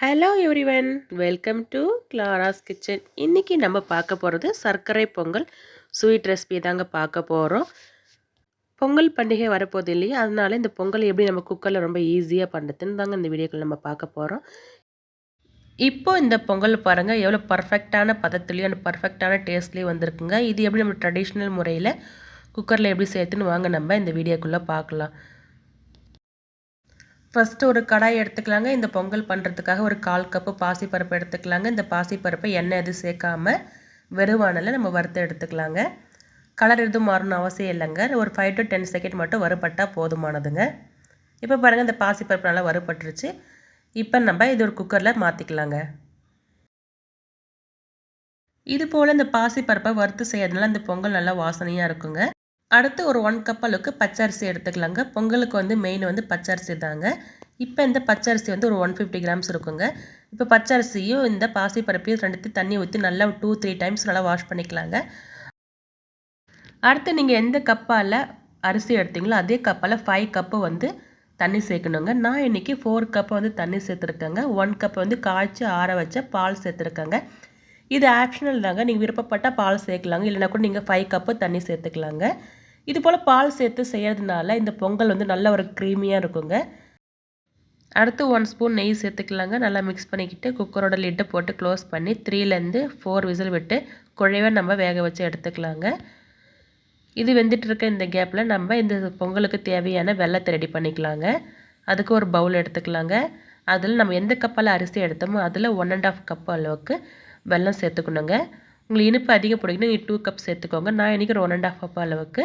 Hello everyone welcome to Clara's kitchen இன்றைக்கி நம்ம பார்க்க போகிறது சர்க்கரை பொங்கல். ஸ்வீட் ரெசிபி தாங்க பார்க்க போகிறோம் பொங்கல் பண்டிகை வரப்போகுது இல்லையா? அதனால இந்த பொங்கல் எப்படி நம்ம குக்கரில் ரொம்ப ஈஸியாக பண்ணுறதுன்னு தாங்க இந்த வீடியோக்கள் நம்ம பார்க்க போகிறோம் இப்போ இந்த பொங்கல் பாருங்கள் எவ்வளோ பர்ஃபெக்டான பதத்துலேயும் அந்த பர்ஃபெக்டான டேஸ்ட்லேயும் வந்திருக்குங்க. இது எப்படி நம்ம ட்ரெடிஷ்னல் முறையில் குக்கரில் எப்படி சேர்த்துன்னு வாங்க நம்ம இந்த வீடியோக்குள்ளே பார்க்கலாம். ஃபஸ்ட்டு ஒரு கடாய் எடுத்துக்கலாங்க. இந்த பொங்கல் பண்ணுறதுக்காக ஒரு கால் கப்பு பாசிப்பருப்பு எடுத்துக்கலாங்க. இந்த பாசிப்பருப்பை எண்ணெய் எதுவும் சேர்க்காம வெறுவானல நம்ம வறுத்து எடுத்துக்கலாங்க. கலர் எதுவும் மாறணும் அவசியம் இல்லைங்க. ஒரு ஃபைவ் டு டென் செகண்ட் மட்டும் வறுபட்டால் போதுமானதுங்க. இப்போ பாருங்கள் இந்த பாசிப்பருப்பு நல்லா வறுபட்டுருச்சு. இப்போ நம்ம இது ஒரு குக்கரில் மாற்றிக்கலாங்க இது போல் இந்த பாசிப்பருப்பை வறுத்து செய்யறதுனால இந்த பொங்கல் நல்லா வாசனையாக இருக்குங்க. அடுத்து ஒரு ஒன் கப் அளவுக்கு பச்சரிசி எடுத்துக்கலாங்க. பொங்கலுக்கு வந்து மெயின் வந்து பச்சரிசி தாங்க. இப்போ இந்த பச்சரிசி வந்து ஒரு ஒன் ஃபிஃப்டி கிராம்ஸ் இருக்குங்க. இப்போ பச்சரிசியும் இந்த பாசி பருப்பையும் ரெண்டுத்தையும் தண்ணி ஊற்றி நல்லா டூ த்ரீ டைம்ஸ் நல்லா வாஷ் பண்ணிக்கலாங்க. அடுத்து நீங்கள் எந்த கப்பால் அரிசி எடுத்தீங்களோ அதே கப்பால் ஃபைவ் கப்பு வந்து தண்ணி சேர்க்கணுங்க. நான் இன்றைக்கி ஃபோர் கப்பு வந்து தண்ணி சேர்த்துருக்கேங்க. ஒன் கப் வந்து காய்ச்சி ஆற வச்ச பால் சேர்த்துருக்கேங்க. இது ஆப்ஷனல் தாங்க. நீங்கள் விருப்பப்பட்டால் பால் சேர்க்கலாங்க. இல்லைனா கூட நீங்கள் ஃபைவ் கப்பு தண்ணி சேர்த்துக்கலாங்க. இது போல் பால் சேர்த்து செய்கிறதுனால இந்த பொங்கல் வந்து நல்ல ஒரு க்ரீமியாக இருக்குங்க. அடுத்து ஒன் ஸ்பூன் நெய் சேர்த்துக்கலாங்க. நல்லா மிக்ஸ் பண்ணிக்கிட்டு குக்கரோட லிட்டை போட்டு க்ளோஸ் பண்ணி த்ரீலேருந்து ஃபோர் விசில் விட்டு குழைவாக நம்ம வேக வச்சு எடுத்துக்கலாங்க. இது வெந்துட்டு இருக்க இந்த கேப்பில் நம்ம இந்த பொங்கலுக்கு தேவையான வெள்ளத்தை ரெடி பண்ணிக்கலாங்க. அதுக்கு ஒரு பவுல் எடுத்துக்கலாங்க. அதில் நம்ம எந்த கப்பால் அரிசி எடுத்தோமோ அதில் ஒன் அண்ட் ஆஃப் கப் அளவுக்கு வெல்லம் சேர்த்துக்கணுங்க. உங்களுக்கு இனிப்பு அதிகம் பிடிக்கணும் நீங்கள் டூ கப் சேர்த்துக்கோங்க. நான் இன்றைக்கி ஒரு ஒன் அண்ட் ஆஃப் கப் அளவுக்கு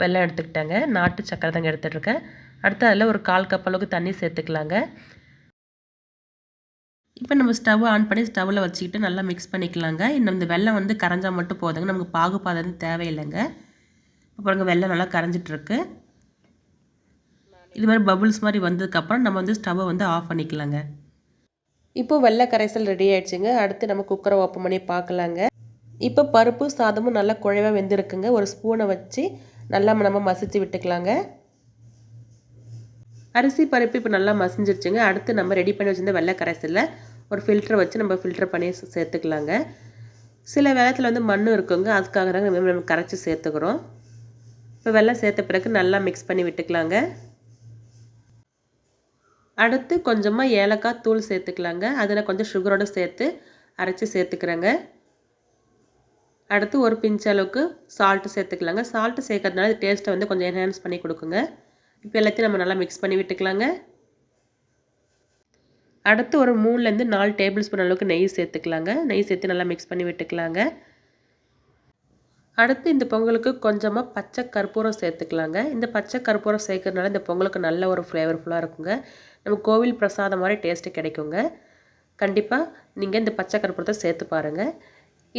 வெள்ளம் எடுத்துக்கிட்டேங்க. நாட்டு சக்கரை தாங்க எடுத்துகிட்ருக்கேன் அடுத்து அதில் ஒரு கால் கப் அளவுக்கு தண்ணி சேர்த்துக்கலாங்க. இப்போ நம்ம ஸ்டவ் ஆன் பண்ணி ஸ்டவ்வில் வச்சுக்கிட்டு நல்லா மிக்ஸ் பண்ணிக்கலாங்க. இன்னும் இந்த வெள்ளம் வந்து கரைஞ்சால் மட்டும் போதுங்க. நமக்கு பாகுபாதம் தேவையில்லைங்க. அப்புறங்க வெள்ளம் நல்லா கரைஞ்சிட்ருக்கு இது மாதிரி பபுள்ஸ் மாதிரி வந்ததுக்கப்புறம் நம்ம வந்து ஸ்டவ்வை வந்து ஆஃப் பண்ணிக்கலாங்க. இப்போது வெள்ளை கரைசல் ரெடி ஆகிடுச்சுங்க அடுத்து நம்ம குக்கரை ஓப்பன் பண்ணி பார்க்கலாங்க. இப்போ பருப்பு சாதமும் நல்லா குழைவாக வெந்திருக்குங்க. ஒரு ஸ்பூனை வச்சு நல்லா நம்ம மசிச்சு விட்டுக்கலாங்க. அரிசி பருப்பு இப்போ நல்லா மசிஞ்சிருச்சுங்க. அடுத்து நம்ம ரெடி பண்ணி வச்சுருந்த வெள்ளை கரைசலில் ஒரு ஃபில்டரை வச்சு நம்ம ஃபில்டர் பண்ணி சேர்த்துக்கலாங்க. சில வேளத்தில் வந்து மண்ணும் இருக்குங்க. அதுக்காக தாங்க நம்ம கரைச்சி சேர்த்துக்கிறோம். இப்போ வெள்ளம் சேர்த்த பிறகு நல்லா மிக்ஸ் பண்ணி விட்டுக்கலாங்க. அடுத்து கொஞ்சமாக ஏலக்காய் தூள் சேர்த்துக்கலாங்க. அதில் கொஞ்சம் சுகரோடு சேர்த்து அரைச்சி சேர்த்துக்கிறேங்க. அடுத்து ஒரு பிஞ்ச் அளவுக்கு சால்ட்டு சேர்த்துக்கலாங்க. சால்ட்டு சேர்க்கறதுனால டேஸ்ட்டை வந்து கொஞ்சம் என்ஹான்ஸ் பண்ணி கொடுக்குங்க. இப்போ எல்லாத்தையும் நம்ம நல்லா மிக்ஸ் பண்ணி விட்டுக்கலாங்க. அடுத்து ஒரு மூணுலேருந்து நாலு டேபிள் ஸ்பூன் அளவுக்கு நெய் சேர்த்துக்கலாங்க. நெய் சேர்த்து நல்லா மிக்ஸ் பண்ணி விட்டுக்கலாங்க. அடுத்து இந்த பொங்கலுக்கு கொஞ்சமாக பச்சை கற்பூரம் சேர்த்துக்கலாங்க. இந்த பச்சை கற்பூரம் சேர்க்கறதுனால இந்த பொங்கலுக்கு நல்ல ஒரு ஃப்ளேவர்ஃபுல்லாக இருக்குங்க. நம்ம கோவில் பிரசாதம் மாதிரி டேஸ்ட்டு கிடைக்குங்க. கண்டிப்பாக நீங்கள் இந்த பச்சை கற்பூரத்தை சேர்த்து பாருங்கள்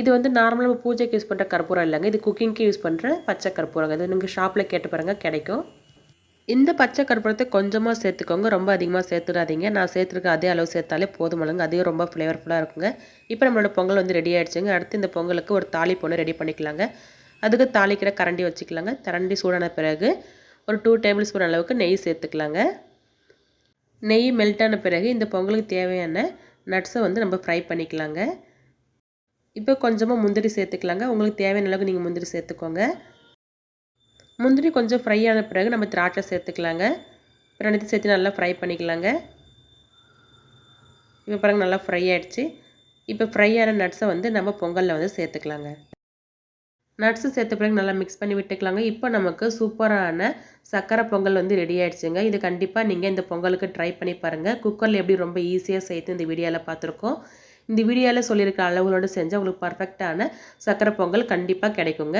இது வந்து நார்மலாக பூஜைக்கு யூஸ் பண்ணுற கற்பூரம் இல்லைங்க. இது குக்கிங்க்கு யூஸ் பண்ணுற பச்சை கற்பூரங்க. இது நீங்கள் ஷாப்பில் கேட்டு பாருங்கள் கிடைக்கும். இந்த பச்சை கற்பூரத்தை கொஞ்சமாக சேர்த்துக்கோங்க. ரொம்ப அதிகமாக சேர்த்துடாதீங்க. நான் சேர்த்துருக்க அதே அளவு சேர்த்தாலே போதுமலங்க அதே ரொம்ப ஃப்ளேவர்ஃபுல்லாக இருக்குங்க. இப்போ நம்மளோட பொங்கல் வந்து ரெடி ஆகிடுச்சுங்க அடுத்து இந்த பொங்கலுக்கு ஒரு தாலி பொண்ணு ரெடி பண்ணிக்கலாங்க. அதுக்கு தாளிக்கிற கரண்டி வச்சுக்கலாங்க. கரண்டி சூடான பிறகு ஒரு டூ டேபிள் ஸ்பூன் அளவுக்கு நெய் சேர்த்துக்கலாங்க. நெய் மெல்ட்டான பிறகு இந்த பொங்கலுக்கு தேவையான நட்ஸை வந்து நம்ம ஃப்ரை பண்ணிக்கலாங்க. இப்போ கொஞ்சமாக முந்திரி சேர்த்துக்கலாங்க. உங்களுக்கு தேவையான அளவுக்கு நீங்கள் முந்திரி சேர்த்துக்கோங்க. முந்திரி கொஞ்சம் ஃப்ரை ஆன பிறகு நம்ம திராட்சை சேர்த்துக்கலாங்க. ரெண்டுத்தையும் சேர்த்து நல்லா ஃப்ரை பண்ணிக்கலாங்க. இப்போ பாருங்கள் நல்லா ஃப்ரை ஆகிடுச்சு இப்போ ஃப்ரை ஆன நட்ஸை வந்து நம்ம பொங்கலில் வந்து சேர்த்துக்கலாங்க. நட்ஸு சேர்த்த பிறகு நல்லா மிக்ஸ் பண்ணி விட்டுக்கலாங்க. இப்போ நமக்கு சூப்பரான சக்கரை பொங்கல் வந்து ரெடி ஆகிடுச்சுங்க இது கண்டிப்பாக நீங்கள் இந்த பொங்கலுக்கு ட்ரை பண்ணி பாருங்கள் குக்கரில் எப்படி ரொம்ப ஈஸியாக சேர்த்து இந்த வீடியோவில் பார்த்துருக்கோம். இந்த வீடியோவில் சொல்லியிருக்க அளவுகளோடு செஞ்சால் உங்களுக்கு பர்ஃபெக்டான சக்கரை பொங்கல் கண்டிப்பாக கிடைக்குங்க.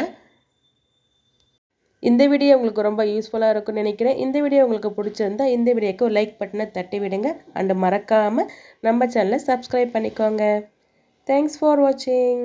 இந்த வீடியோ உங்களுக்கு ரொம்ப யூஸ்ஃபுல்லாக இருக்கும்னு நினைக்கிறேன். இந்த வீடியோ உங்களுக்கு பிடிச்சிருந்தா இந்த வீடியோக்கு ஒரு லைக் பட்டனை தட்டி விடுங்க. அண்டு மறக்காமல் நம்ம சேனலை சப்ஸ்கிரைப் பண்ணிக்கோங்க. தேங்க்ஸ் ஃபார் வாட்சிங்